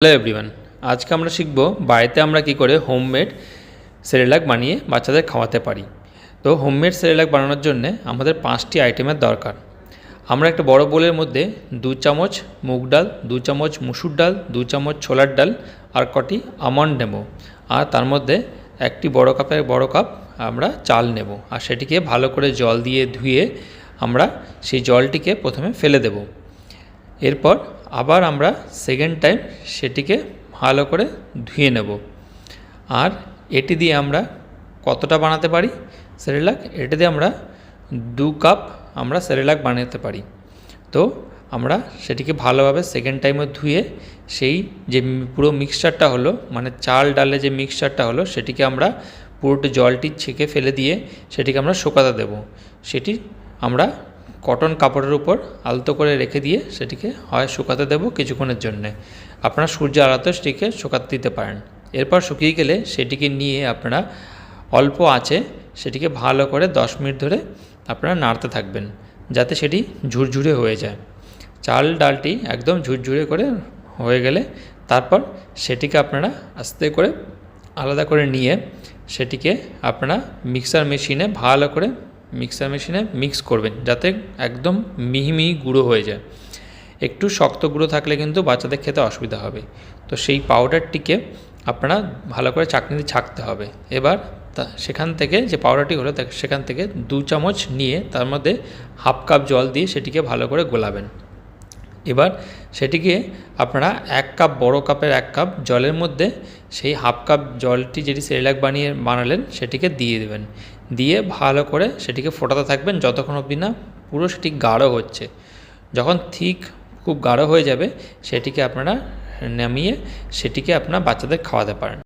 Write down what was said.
Hello everyone আজকে আমরা শিখব বাড়িতে আমরা কি করে হোমমেড সেরেলাক বানিয়ে বাচ্চাদের খাওয়াতে পারি। তো হোমমেড সেরেলাক বানানোর জন্য আমাদের পাঁচটি আইটেমের দরকার। আমরা একটা বড় বোলের মধ্যে দু চামচ মুগ ডাল, দু চামচ মুসুর ডাল, দু চামচ ছোলার ডাল আর কটি আমন্ড নেব। আর তার মধ্যে একটি বড় কাপের বড় কাপ আমরা চাল নেব আর সেটিকে ভালো করে জল দিয়ে ধুয়ে আমরা সেই জলটিকে প্রথমে ফেলে দেবো। এরপর আবার আমরা সেকেন্ড টাইম সেটিকে ভালো করে ধুয়ে নেব। আর এটি দিয়ে আমরা কতটা বানাতে পারি? সেরেলাক, এটি দিয়ে আমরা দু কাপ আমরা সেরেলাক বানাতে পারি। তো আমরা সেটিকে ভালোভাবে সেকেন্ড টাইমে ধুয়ে সেই যে পুরো মিক্সচারটা হলো মানে চাল ডালে যে মিক্সচারটা হলো, সেটিকে আমরা পুরোটা জলটি ছেঁকে ফেলে দিয়ে সেটিকে আমরা শুকাতে দেব। সেটি আমরা কটন কাপড়ের উপর আলতো করে রেখে দিয়ে সেটিকে হয় শুকাতে দেবো কিছুক্ষণের জন্যে। আপনারা সূর্য আলাতেও সেটিকে শুকাতে দিতে পারেন। এরপর শুকিয়ে গেলে সেটিকে নিয়ে আপনারা অল্প আঁচে সেটিকে ভালো করে দশ মিনিট ধরে আপনারা নাড়তে থাকবেন, যাতে সেটি ঝুরঝুরে হয়ে যায়। চাল ডালটি একদম ঝুরঝুরে করে হয়ে গেলে তারপর সেটিকে আপনারা আস্তে করে আলাদা করে নিয়ে সেটিকে আপনারা মিক্সার মেশিনে ভালো করে মিক্সার মেশিনে মিক্স করবেন, যাতে একদম মিহি মিহি গুঁড়ো হয়ে যায়। একটু শক্ত গুঁড়ো থাকলে কিন্তু বাচ্চাদের খেতে অসুবিধা হবে। তো সেই পাউডারটিকে আপনারা ভালো করে চাটনিতে ছাঁকতে হবে। এবার সেখান থেকে যে পাউডারটি হলো সেখান থেকে দু চামচ নিয়ে তার মধ্যে হাফ কাপ জল দিয়ে সেটিকে ভালো করে গোলাবেন। এবার সেটিকে আপনারা এক কাপ বড় কাপের এক কাপ জলের মধ্যে সেই হাফ কাপ জলটি যেটি সেরেলাক বানিয়ে বানালেন সেটিকে দিয়ে দেবেন। দিয়ে ভালো করে সেটিকে ফোটাতে থাকবেন যতক্ষণ অবধি না পুরো সেটি গাঢ় হচ্ছে। যখন ঠিক খুব গাঢ় হয়ে যাবে সেটিকে আপনারা নামিয়ে সেটিকে আপনার বাচ্চাদের খাওয়াতে পারেন।